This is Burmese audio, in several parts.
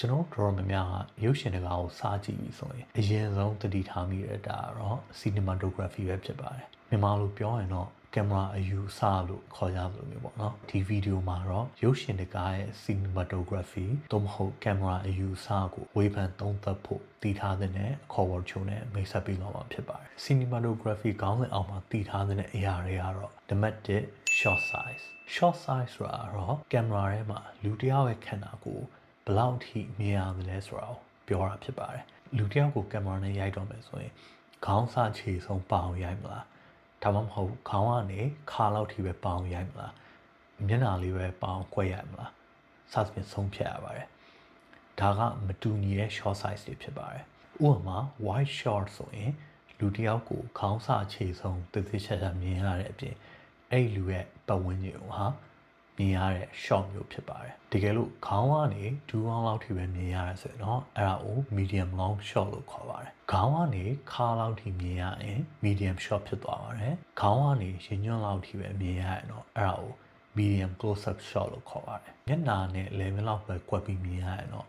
ကျွန်တော်တို့တော်တော်များများကရုပ်ရှင်တကာကိုစားကြည့်ပြီဆိုရင်အရင်ဆုံးသတိထားမိတဲ့ဒါကတော့ cinematography ပဲဖြစ်ပါတယ်မြန်မာလိုပြောရင်တော့ကင်မရာအယူအဆလို့ခေါ်ကြသလိုမျိုးပေါ့နော်ဒီဗီဒီယိုမှာတော့ရုပ်ရှင်တကာရဲ့ cinematography သို့မဟုတ်ကင်မရာအယူအဆကိုဝေဖန်သုံးသပ်ဖို့တည်ထားတဲ့အခေါ်ဝေါ်ချိုးနဲ့မိတ်ဆက်ပြီးတော့မှာဖြစ်ပါတယ် cinematography ခေါင်းစဉ်အောက်မှာတည်ထားတဲ့အရာတွေကတော့ the mat short size short size ဆိုတာတော့ကင်မရာထဲမှာလူတစ်ယောက်ရဲ့ခန္ဓာကိုယ် ဘယ်လောက်ထိမြင်ရမလဲဆိုတာကိုပြောတာဖြစ်ပါတယ်လူတစ်ယောက်ကိုကင်မရာနဲ့ရိုက်တော့မယ်ဆိုရင်ခေါင်းစခြေဆုံးပအောင်ရိုက်မလားဒါမှမဟုတ်ခေါင်းကနေခါလောက်ထိပဲပအောင်ရိုက်မလားမျက်နှာလေးပဲပအောင်꿰ရိုက်မလားစသဖြင့်ဆုံးဖြတ်ရပါတယ်ဒါကမတူညီတဲ့ short size တွေဖြစ်ပါတယ်ဥပမာ wide short ဆိုရင်လူတစ်ယောက်ကိုခေါင်းစခြေဆုံးတည်တည်ချာချာမြင်ရတဲ့အပြင်အဲ့ဒီလူရဲ့ပတ်ဝန်းကျင်ကိုဟာ မြင်ရတဲ့ shot မျိုးဖြစ်ပါတယ်တကယ်လို့ခေါင်းကနေဒူးအောင်လောက်ထိပဲမြင်ရရဆိုရင်တော့အဲ့ဒါကို medium long shot လို့ခေါ်ပါတယ်ခေါင်းကနေခါလောက်ထိမြင်ရရင် medium shot ဖြစ်သွားပါတယ်ခေါင်းကနေရင်ညွန့်လောက်ထိပဲမြင်ရရင်တော့အဲ့ဒါကို medium close up shot လို့ခေါ်ပါတယ်မျက်နှာနဲ့ level လောက်ပဲကွက်ပြီးမြင်ရရင်တော့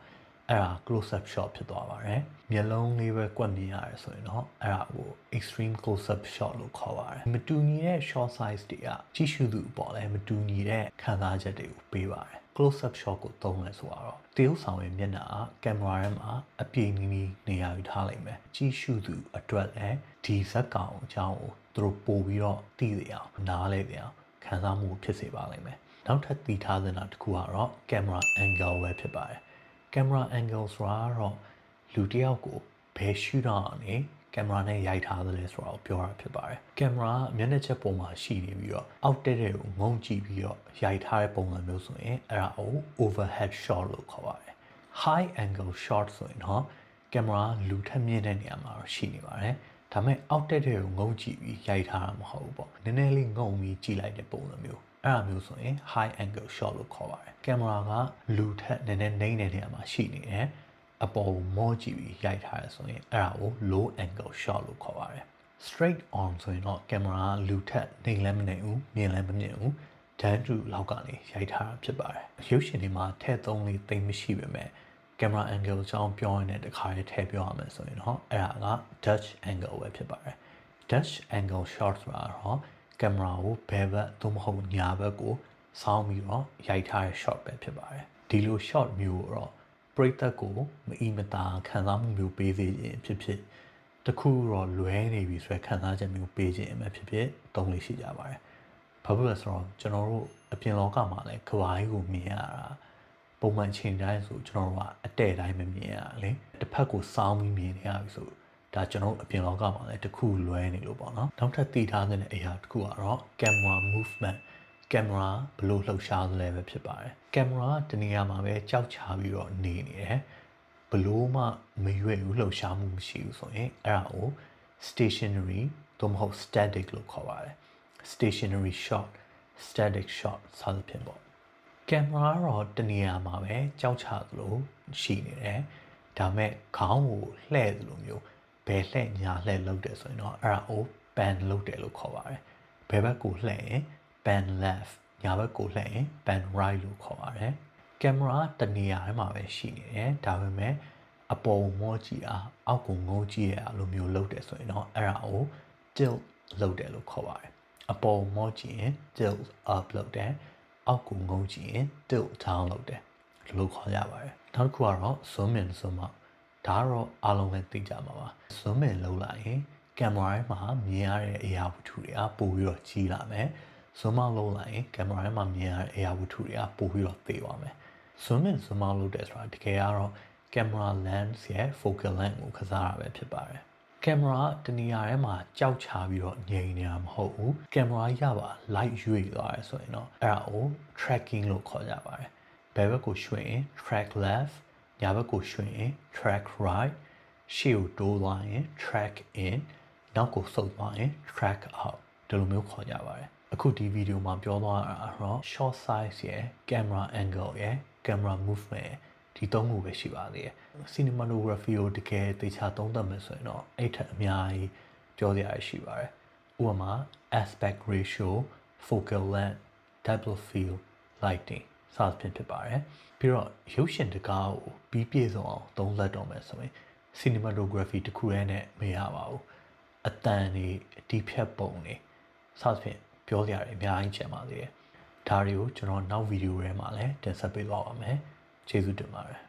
အဲ့ဒါ close up shot ဖြစ်သွားပါတယ်မျက်လုံးလေးပဲကွက်မြင်ရတယ်ဆိုရင်တော့အဲ့ဒါကို extreme close up shot လို့ခေါ်ပါတယ်မတူညီတဲ့ shot size တွေကကြည့်ရှုသူအပေါ်လည်းမတူညီတဲ့ခံစားချက်တွေကိုပေးပါတယ် close up shot ကိုသုံးလဲဆိုတော့တရုပ်ဆောင်ရဲ့မျက်နှာကကင်မရာထဲမှာအပြည့်နီးနီးနေရာယူထားလိုက်မယ်ကြည့်ရှုသူအတွက်လည်းဒီဇက်ကောင်အကြောင်းကိုသူတို့ပို့ပြီးတော့သိရအောင်နားလဲကြအောင်ခံစားမှုဖြစ်စေပါလိမ့်မယ်နောက်ထပ်သိထားသင့်တာတစ်ခုကတော့ camera angle ပဲဖြစ်ပါတယ် camera angle ဆိုတာကတော့လူတစ်ယောက်ကိုဘယ်ရှုထောင့်ကနေကင်မရာနဲ့ရိုက်ထားသလဲဆိုတာကိုပြောတာဖြစ်ပါတယ်။ကင်မရာမျက်နှာချက်ပုံမှာရှိနေပြီးတော့အောက်တက်တဲ့ကိုငုံကြည့်ပြီးတော့ရိုက်ထားတဲ့ပုံစံမျိုးဆိုရင်အဲ့ဒါကို overhead shot လို့ခေါ်ပါတယ်။ high angle shot ဆိုရင်တော့ကင်မရာလူထက်မြင့်တဲ့နေရာမှာတော့ရှိနေပါတယ်။ဒါပေမဲ့အောက်တက်တဲ့ကိုငုံကြည့်ပြီးရိုက်ထားတာမဟုတ်ဘူးပေါ့။နည်းနည်းလေးငုံပြီးကြည့်လိုက်တဲ့ပုံစံမျိုး။ အဲ့ဒါမျိုးဆိုရင် high angle shot လို့ခေါ်ပါတယ်ကင်မရာကလူထက်နည်းနည်းနှိမ့်တဲ့နေရာမှာရှိနေတယ်အပေါ်ကိုမောကြည့်ပြီးရိုက်ထားရဆိုရင်အဲ့ဒါကို low angle shot လို့ခေါ်ပါတယ် straight on ဆိုရင်တော့ကင်မရာကလူထက်နှိမ့်လည်းမနှိမ့်ဘူးမြင်လည်းမမြင်ဘူးဒန်တူလောက်ကနေရိုက်ထားတာဖြစ်ပါတယ်ရုပ်ရှင်တွေမှာထည့်သုံးလေးသိမ့်မရှိပေမဲ့ကင်မရာ angle အကြောင်းပြောရင်လည်းတခါရေးထည့်ပြောရမယ်ဆိုရင်တော့အဲ့ဒါက Dutch angle ပဲဖြစ်ပါတယ် Dutch angle shot ဆိုတာတော့ ကင်မရာကိုဘယ်ဘက်သို့မဟုတ်ညာဘက်ကိုစောင်းပြီးတော့ရိုက်ထားတဲ့ shot ပဲဖြစ်ပါတယ်ဒီလို shot မျိုးကိုတော့ပရိသတ်ကိုမအီမတာခံစားမှုမျိုးပေးစေခြင်းဖြစ်ဖြစ်တခုတော့လွဲနေပြီဆိုရခံစားချက်မျိုးပေးခြင်းအဖြစ်ဖြစ်သုံးလို့ရှိကြပါတယ်ဘာဖြစ်လဲဆိုတော့ကျွန်တော်တို့အပြင်လောကမှာလည်းကဘာကြီးကိုမြင်ရတာပုံမှန်ချိန်တိုင်းဆိုကျွန်တော်တို့ကအတဲ့တိုင်းမမြင်ရလေတစ်ဖက်ကိုစောင်းပြီးမြင်နေရပြီဆို ဒါကျွန်တော်အပြင်လောကမှာလည်းတခုလွဲနေလို့ပေါ့နော်နောက်ထပ်သိထားတဲ့အရာတစ်ခုကတော့ camera movement ကင်မရာဘလို့လှုပ်ရှားသလဲပဲဖြစ်ပါတယ်ကင်မရာတနေရာမှာပဲကြောက်ချပြီးတော့နေနေတယ်ဘလို့မှမရွေ့ဘူးလှုပ်ရှားမှုမရှိဘူးဆိုရင်အဲ့ဒါကို stationary သို့မဟုတ် static လို့ခေါ်ပါတယ် stationary shot static shot စသဖြင့်ပေါ့ကင်မရာတော့တနေရာမှာပဲကြောက်ချသလိုရှိနေတယ်ဒါမဲ့ခေါင်းကိုလှည့်သလိုမျိုး ဘယ်လှည့်ညာလှည့်လုပ်တယ်ဆိုရင်တော့အဲ့ဒါကို pan လုပ်တယ်လို့ခေါ်ပါတယ်ဘယ်ဘက်ကိုလှည့်ရင် pan left ညာဘက်ကိုလှည့်ရင် pan right လို့ခေါ်ပါတယ်ကင်မရာတနေရာထဲမှာပဲရှိနေတယ်ဒါပေမဲ့အပေါ်မောကြည့်တာအောက်ကိုငုံကြည့်ရလိုမျိုးလုပ်တယ်ဆိုရင်တော့အဲ့ဒါကို tilt လုပ်တယ်လို့ခေါ်ပါတယ်အပေါ်မောကြည့်ရင် tilt up လုပ်တယ်အောက်ကိုငုံကြည့်ရင် tilt down လုပ်တယ်ဒီလိုခေါ်ကြပါတယ်နောက်တစ်ခုကတော့ zoom in zoom out ဒါကတော့အားလုံးလည်းသိကြမှာပါ zoom in လုပ်လိုက်ရင်ကင်မရာမှာမြင်ရတဲ့အရာဝတ္ထုတွေကပိုပြီးတော့ကြီးလာမယ် zoom out လုပ်လိုက်ရင်ကင်မရာထဲမှာမြင်ရတဲ့အရာဝတ္ထုတွေကပိုပြီးတော့သေးသွားမယ် zoom in zoom out လုပ်တယ်ဆိုတာတကယ်ကတော့ကင်မရာ lens ရဲ့ focal length ကိုကစားတာပဲဖြစ်ပါတယ်ကင်မရာတနေရာထဲမှာကြောက်ချပြီးတော့ငြိမ်နေတာမဟုတ်ဘူးကင်မရာရပါ light ရွေ့သွားတယ်ဆိုရင်တော့အဲ့ဒါကို tracking လို့ခေါ်ကြပါတယ်ဘယ်ဘက်ကိုရွှေ့ရင် track left ညာဘက်ကိုရွှေ့ရင် track right ရှေ့ကိုတိုးသွားရင် track in နောက်ကိုဆုပ်သွားရင် track out ဒီလိုမျိုးခေါ်ကြပါတယ်အခုဒီဗီဒီယိုမှာပြောသွားတာတော့ short size ရယ် camera angle ရယ် camera movement ရယ်ဒီသုံးခုပဲရှိပါသေးတယ် cinematography ကိုတကယ်သေချာသုံးသပ်မယ်ဆိုရင်တော့အဲ့ထက်အများကြီးပြောစရာရှိပါတယ်ဥပမာ aspect ratio focal length depth of field lighting စသဖြင့်ဖြစ်ပါတယ်ပြီးတော့ရုပ်ရှင်တကားကိုပြီးပြည့်စုံအောင်သုံးသပ်တော့မယ်ဆိုရင် cinematography တစ်ခုတည်းနဲ့မရပါဘူးအတန်တွေအတီးဖြတ်ပုံတွေစသဖြင့်ပြောကြရတယ်အများကြီးချင်ပါသေးတယ်ဒါတွေကိုကျွန်တော်နောက်ဗီဒီယိုထဲမှာလည်းတင်ဆက်ပေးသွားပါမယ်ကျေးဇူးတင်ပါတယ်